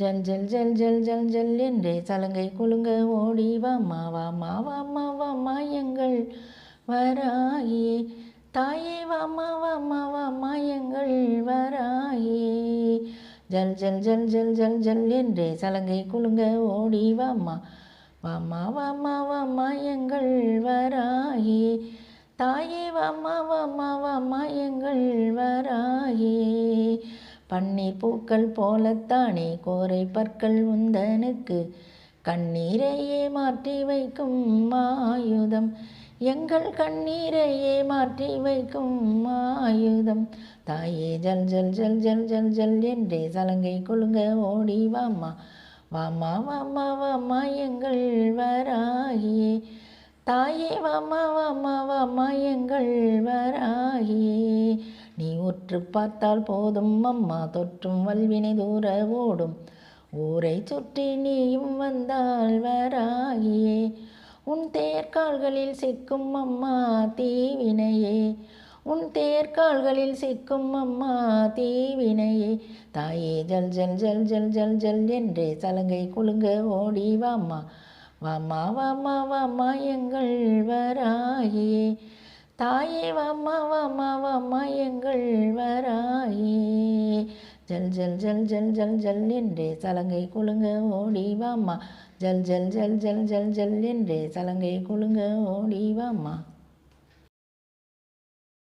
ஜல் ஜல் ஜல் ஜல் ஜல் ஜல் என்றே சலங்கை குலுங்க ஓடி வாமா வாமா வாமா வாமா எங்கள் வராயே தாயே வாமா வாமா வாமா எங்கள் வராயே ஜல் ஜல் ஜல் ஜல் ஜல் ஜல் என்றே சலங்கை குலுங்க ஓடி வாமா வாமா வாமா வாமா எங்கள் வராயே தாயே வாமா வாமா வாமா பன்னீர் பூக்கள் போலத்தானே கோரை பற்கள் உந்தனுக்கு. கண்ணீரையே மாற்றி வைக்கும் ஆயுதம். எங்கள் கண்ணீரையே மாற்றி வைக்கும் ஆயுதம். தாயே ஜல் ஜல் ஜல் ஜல் ஜல் ஜல் என்றே சலங்கை கொழுங்க ஓடி வாமா. வாமா வாமா வாமா எங்கள் வராகியே. தாயே வாமா வாமா வாமா எங்கள் வராகியே. நீ உற்று பார்த்தால் போதும் அம்மா. தொற்றும் வல்வினை தூர ஓடும். ஊரை சுற்றி நீயும் வந்தால் வராகியே உன் தேர்கால்களில் சிக்கும் அம்மா தீவினையே. உன் தேர்கால்களில் சிக்கும் அம்மா தீவினையே. தாயே ஜல் ஜல் ஜல் ஜல் ஜல் ஜல் என்றே சலங்கை குலுங்க ஓடி வாமா. வாமா வாமா வாமா எங்கள் வர தாயே வாமா வாமா வாமா எங்கள் வராயே. ஜல் ஜல் ஜல் ஜல் ஜல் ஜல் என்றே சலங்கை குலுங்க ஓடி வாமா ஜல் ஜல் ஜல் ஜல் ஜல் ஜல் என்றே சலங்கை குலுங்க ஓடி வாமா